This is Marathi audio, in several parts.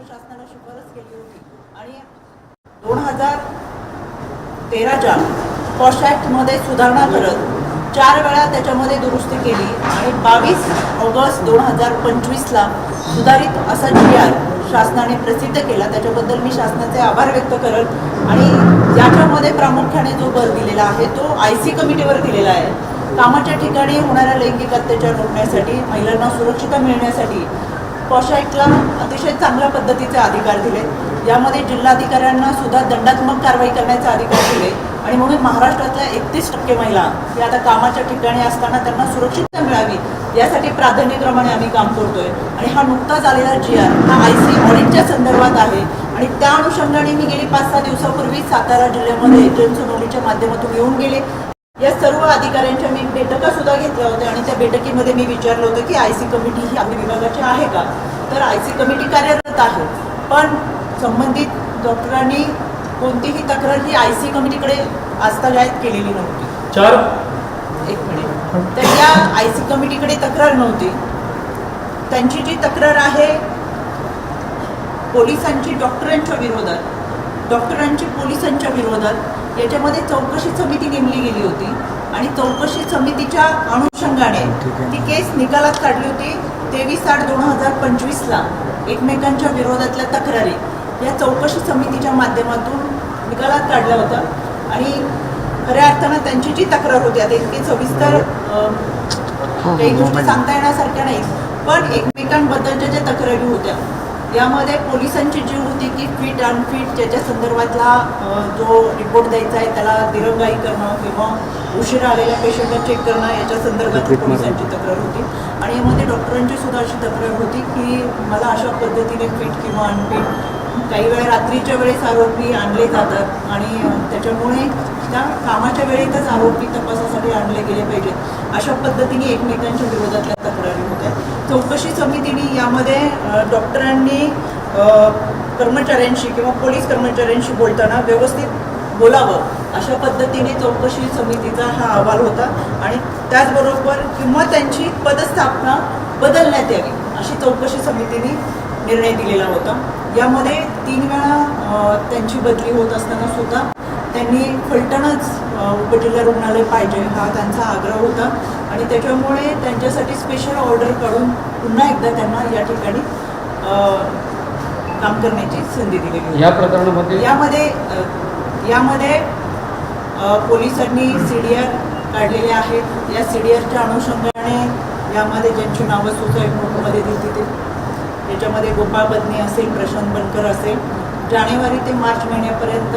महाराष्ट्र शासनाला शिफारस केली होती. आणि दोन हजार तेराच्या कॉस्ट ॲक्टमध्ये सुधारणा करत चार वेळा त्याच्यामध्ये दुरुस्ती केली आणि बावीस ऑगस्ट दोन हजार पंचवीसला सुधारित असा जी आर शासनाने प्रसिद्ध केला. त्याच्याबद्दल मी शासनाचे आभार व्यक्त करत आणि याच्यामध्ये प्रामुख्याने जो भर दिलेला आहे तो आय सी कमिटीवर दिलेला आहे. कामाच्या ठिकाणी होणाऱ्या लैंगिक अत्याचार रोखण्यासाठी महिलांना सुरक्षितता मिळण्यासाठी पॉशाईटला अतिशय चांगल्या पद्धतीचे अधिकार दिले. यामध्ये जिल्हाधिकाऱ्यांना सुद्धा दंडात्मक कारवाई करण्याचे अधिकार दिले. आणि म्हणून महाराष्ट्रातल्या एकतीस टक्के महिला या आता कामाच्या ठिकाणी असताना त्यांना सुरक्षितता मिळावी यासाठी प्राधान्यक्रमाने आम्ही काम करतोय. आणि हा नुकताच आलेला जी आर हा आय सी ऑडिटच्या संदर्भात आहे. आणि त्या अनुषंगाने मी गेली पाच सहा दिवसापूर्वी सातारा जिल्ह्यामध्ये जनसुनावणीच्या माध्यमातून येऊन गेले. या सर्व अधिकाऱ्यांच्या मी बैठका सुद्धा घेतल्या होत्या आणि त्या बैठकीमध्ये मी विचारलं होतं की आय सी कमिटी ही आम्ही विभागाची आहे का? तर आय सी कमिटी कार्यरत आहे. पण संबंधित डॉक्टरांनी कोणतीही तक्रार ही आय सी कमिटीकडे आस्थागायत केलेली नव्हती. चार? एक मिनिट. तर या आय सी कमिटीकडे तक्रार नव्हती. त्यांची जी तक्रार आहे पोलिसांची डॉक्टरांच्या विरोधात डॉक्टरांची पोलिसांच्या विरोधात याच्यामध्ये चौकशी समिती नेमली गेली होती आणि चौकशी समितीच्या अनुषंगाने ती केस निकालात काढली होती तेवीस आठ दोन हजार पंचवीसला एकमेकांच्या विरोधातल्या तक्रारी. या चौकशी समितीच्या माध्यमातून निकालात काढल्या होत्या आणि खऱ्या अर्थानं त्यांची जी तक्रार होती आता इतकी सविस्तर अं, काही गोष्टी सांगता येण्यासारख्या नाहीत. पण एकमेकांबद्दलच्या ज्या तक्रारी होत्या यामध्ये पोलिसांची जी होती की फिट अनफिट ज्याच्या संदर्भातला जो रिपोर्ट द्यायचा आहे त्याला दिरंगाई करणं किंवा उशिरा आलेल्या पेशंटला चेक करणं याच्या संदर्भात पोलिसांची तक्रार होती. आणि यामध्ये डॉक्टरांची सुद्धा अशी तक्रार होती की मला अशा पद्धतीने फिट किंवा अनफिट काही वेळा रात्रीच्या वेळेस आरोपी आणले जातात आणि त्याच्यामुळे त्या कामाच्या वेळेतच आरोपी तपासासाठी आणले गेले पाहिजेत. अशा पद्धतीने एकमेकांच्या विरोधातल्या तक्रारी चौकशी समितीने यामध्ये डॉक्टरांनी कर्मचाऱ्यांशी किंवा पोलीस कर्मचाऱ्यांशी बोलताना व्यवस्थित बोलावं अशा पद्धतीने चौकशी समितीचा हा अहवाल होता आणि त्याचबरोबर किंवा त्यांची पदस्थापना बदलण्यात यावी अशी चौकशी समितीने निर्णय दिलेला होता. यामध्ये तीन वेळा त्यांची बदली होत असताना सुद्धा त्यांनी फलटणच उपजिल्हा रुग्णालय पाहिजे हा त्यांचा आग्रह होता. आणि त्याच्यामुळे त्यांच्यासाठी स्पेशल ऑर्डर काढून पुन्हा एकदा त्यांना या ठिकाणी काम करण्याची संधी दिलेली या प्रकरणामध्ये? यामध्ये यामध्ये पोलिसांनी सी डी आर काढलेले आहेत. या सी डी आरच्या अनुषंगाने यामध्ये ज्यांची नावं सुसाईड नोटमध्ये दिली ते याच्यामध्ये गोपाळ बदने असेल प्रशांत बनकर असेल. जानेवारी ते मार्च महिन्यापर्यंत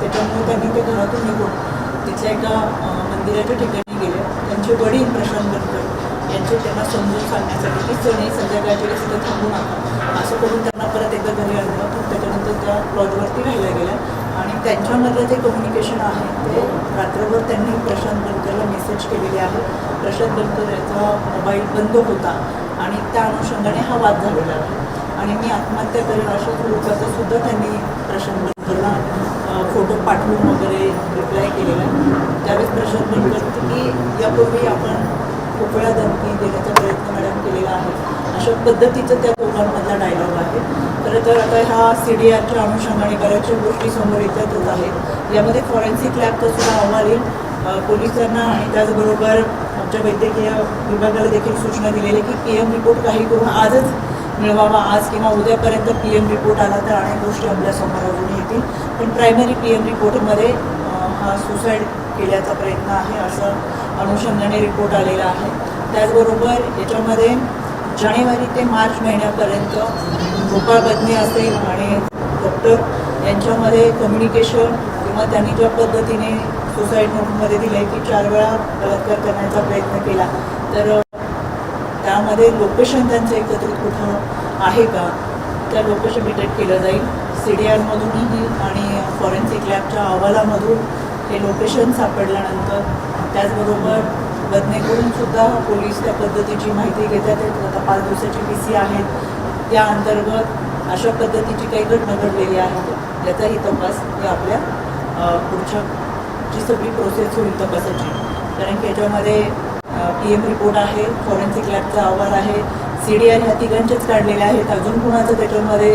त्याच्यामुळे त्यांनी ते घरातून निघून तिथल्या एका मंदिराच्या ठिकाणी गेले. त्यांचे वडील प्रशांत बनकर यांचे त्यांना समजून सांगण्यासाठी की सणी संध्याकाळच्या वेळेस इथं थांबू नका असं करून त्यांना परत एकदा घरी आणलं. तर त्याच्यानंतर त्या लॉजवरती राहिल्या गेल्या. आणि त्यांच्यामधलं जे कम्युनिकेशन आहे ते रात्रभर त्यांनी प्रशांत बनकरला मेसेज केलेले आहे. प्रशांत बनकर याचा मोबाईल बंद होता आणि त्या अनुषंगाने हा वाद झालेला आहे. आणि मी आत्महत्या करेन अशा स्वरूपाचा सुद्धा त्यांनी प्रशांत त्यांना फोटो पाठवून वगैरे रिप्लाय केलेला आहे. त्यावेळेस प्रशांत बनकर की यापूर्वी आपण खूप धमकी देण्याचा प्रयत्न मॅडम केलेला आहे. अशा पद्धतीचं त्या दोघांमधला डायलॉग आहे. खरं तर आता ह्या सी डी आरच्या अनुषंगाने बऱ्याचशा गोष्टी समोर येतातच आहेत. यामध्ये फॉरेन्सिक लॅबचा सुद्धा अहवाल येईल. पोलिसांना आणि त्याचबरोबर आमच्या वैद्यकीय विभागाला देखील सूचना दिलेली की पी एम रिपोर्ट काही करून आजच मिळवावा आज किंवा उद्यापर्यंत पी एम रिपोर्ट आला तर अनेक गोष्टी आपल्यासमोर अजून येतील. पण प्रायमरी पी एम रिपोर्टमध्ये हा सुसाईड केल्याचा प्रयत्न आहे असं अनुषंगाने रिपोर्ट आलेला आहे. त्याचबरोबर याच्यामध्ये जानेवारी ते मार्च महिन्यापर्यंत गोपाळ बदने असेल आणि डॉक्टर यांच्यामध्ये कम्युनिकेशन किंवा त्यांनी ज्या पद्धतीने सुसाईड नोटमध्ये दिले की चार वेळा बलात्कार करण्याचा प्रयत्न केला. तर त्यामध्ये लोकेशन त्यांचं एकत्रित कुठं आहे का? त्या लोकेशन डिटेक्ट केलं जाईल. सी डी आरमधूनही आणि फॉरेन्सिक लॅबच्या अहवालामधून हे लोकेशन सापडल्यानंतर त्याचबरोबर घटनेकडून सुद्धा पोलीस त्या पद्धतीची माहिती घेतात. आता पाच दिवसाची पी सी आहेत त्या अंतर्गत अशा पद्धतीची काही घटना घडलेली आहे याचाही तपास हे आपल्या पुढच्या जी सगळी प्रोसेस होईल तपासाची. कारण की याच्यामध्ये पी एम रिपोर्ट आहे फॉरेन्सिक लॅबचा अहवाल आहे सी डी आर ह्या तिघांचेच काढलेले आहेत. अजून कुणाचं त्याच्यामध्ये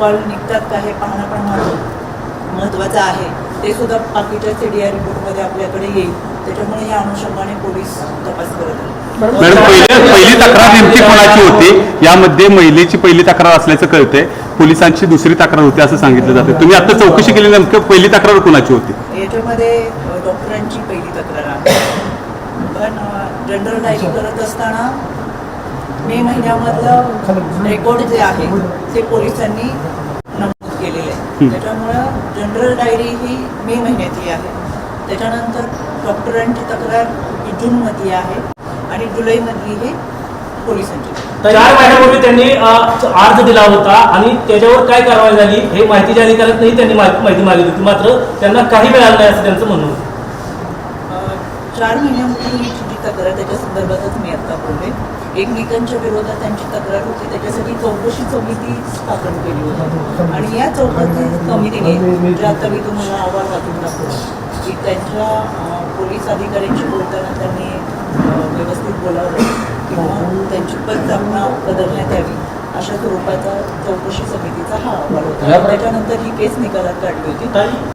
कॉल निघतात का हे पाहणं पण महत्व- महत्त्वाचं आहे. ते सुद्धा बाकीच्या सी डी आर रिपोर्टमध्ये आपल्याकडे येईल. त्याच्यामुळे या अनुषंगाने पोलीस तपास करत आहेत. मॅडम पहिली पहिली तक्रार नेमकी कोणाची होती? यामध्ये महिलेची पहिली तक्रार असल्याचं कळतंय. पोलिसांची दुसरी तक्रार होती असं सांगितलं जातं तुम्ही आता चौकशी केली नेमकं पहिली तक्रार कोणाची होती? याच्यामध्ये डॉक्टरांची पहिली तक्रार आहे. पण जनरल डायरी करत असताना मे महिन्यामधलं रेकॉर्ड जे आहे ते पोलिसांनी नमूद केलेलं आहे. त्याच्यामुळं जनरल डायरी ही मे महिन्यातली आहे. त्याच्यानंतर डॉक्टरांची तक्रार ही जूनमधली आहे आणि जुलैमधली ही पोलिसांची. चार महिन्यापूर्वी त्यांनी अर्ज दिला होता आणि त्याच्यावर काय कारवाई झाली हे माहितीच्या अधिकाऱ्यांनी त्यांनी मा- माहिती मागितली होती. मात्र त्यांना काही मिळालं नाही असं त्यांचं म्हणणं चार महिन्यापूर्वीची जी तक्रार त्याच्या संदर्भातच मी आता बोलले. एकमेकांच्या विरोधात त्यांची तक्रार होती त्याच्यासाठी चौकशी समिती स्थापन केली होती. आणि या चौकशी समितीने ज्या आता मी तुम्हाला आवाज वाचून दाखवला की त्यांच्या पोलीस अधिकाऱ्यांशी बोलताना त्यांनी व्यवस्थित बोलावं किंवा त्यांची पदस्थापना बदलण्यात यावी. अशा स्वरूपाचा चौकशी समितीचा हा अहवाल होता. त्याच्यानंतर ही केस निकालात काढली होती. ताई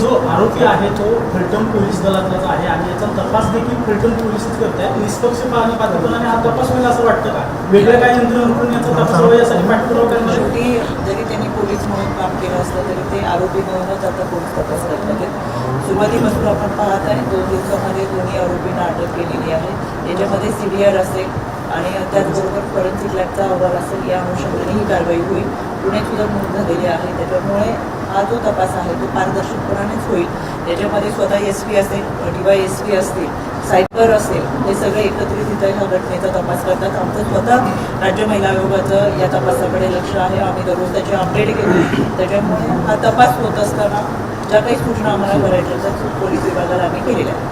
जो आरोपी आहे तो फलटण पोलीस दलातलाच आहे आणि याचा तपास देखील फलटण पोलीसच करत आहेत निष्पक्ष पाहणी पात्रपणाने हा तपास होईल असं वाटतं का? वेगळ्या काही यंत्रणेकडून याचा तपास व्हावा यासाठी पाठपुरावा करणार आहे? शेवटी जरी त्यांनी पोलीस म्हणून काम केलं असलं तरी ते आरोपी म्हणूनच आता पोलीस तपास करतात आहेत. सुरुवातीपासून आपण पाहत आहे दोन दिवसामध्ये दोन्ही आरोपींना अटक केलेली आहे. याच्यामध्ये सी डी आर असेल आणि त्याचबरोबर फॉरेन्सिक लॅबचा अहवाल असेल या अनुषंगाने ही कारवाई होईल. पुण्यात सुद्धा नोंद झालेली आहे. त्याच्यामुळे हा जो तपास आहे तो पारदर्शकपणानेच होईल. त्याच्यामध्ये स्वतः एस पी असेल किंवा एस पी असतील सायबर असेल हे सगळे एकत्रित इथं ह्या घटनेचा तपास करतात. आमचं स्वतः राज्य महिला आयोगाचं या तपासाकडे लक्ष आहे. आम्ही दररोज त्याचे अपडेट घेतो. त्याच्यामुळे हा तपास होत असताना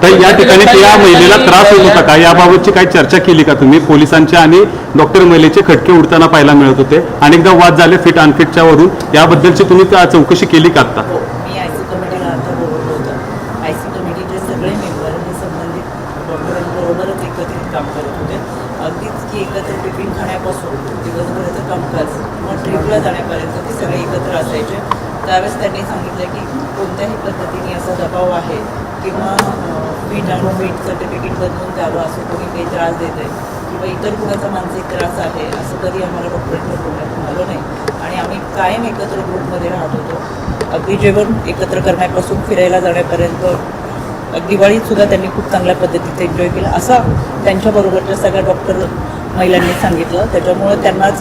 तर या ठिकाणी त्या महिलेला त्रास होत होता का? याबाबतची काही चर्चा केली का तुम्ही? पोलिसांच्या आणि डॉक्टर महिलेचे खटके उडताना पाहायला मिळत होते. अनेकदा वाद झाले फिट अनफिटच्या वरून. याबद्दलची तुम्ही चौकशी केली का आता हो आता एकत्र टिफिन खाण्यापासून दिवसभराचं कामकाज ट्रिपला जाण्यापर्यंत ते सगळे एकत्र असायचे. त्यावेळेस त्यांनी सांगितलं की कोणत्याही पद्धतीने असा दबाव आहे किंवा फिट आणि फिट सर्टिफिकेट बनवून द्यावं असं कोणी काही त्रास देत आहे किंवा इतर कुणाचा मानसिक त्रास आहे असं कधी आम्हाला डॉक्टरांच्या बोलण्यात आलं नाही. आणि आम्ही कायम एकत्र ग्रुपमध्ये राहत होतो. अगदी जेवण एकत्र करण्यापासून फिरायला जाण्यापर्यंत दिवाळीतसुद्धा त्यांनी खूप चांगल्या पद्धतीत एन्जॉय केला. असा त्यांच्याबरोबरच्या सगळ्या डॉक्टर महिलांनी सांगितलं. त्याच्यामुळे त्यांनाच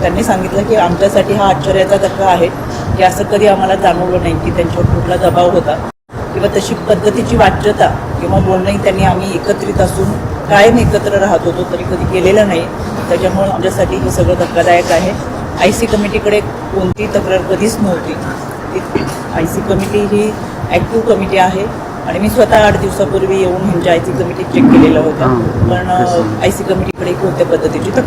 त्यांनी सांगितलं की आमच्यासाठी हा आश्चर्याचा धक्का आहे. की असं कधी आम्हाला जाणवलं नाही की त्यांच्यावर कुठला दबाव होता किंवा तशी पद्धतीची वाच्यता किंवा बोलणंही त्यांनी आम्ही एकत्रित असून कायम एकत्र राहत होतो तरी कधी केलेलं नाही. त्याच्यामुळे आमच्यासाठी हे सगळं धक्कादायक आहे. आय सी कमिटीकडे कोणती तक्रार कधीच नव्हती. आय सी कमिटी ही ॲक्टिव्ह कमिटी आहे आणि मी स्वतः आठ दिवसापूर्वी येऊन ह्यांच्या आय सी कमिटी चेक केलेलं होतं पण आय सी कमिटीकडे कोणत्या पद्धतीची तक्रार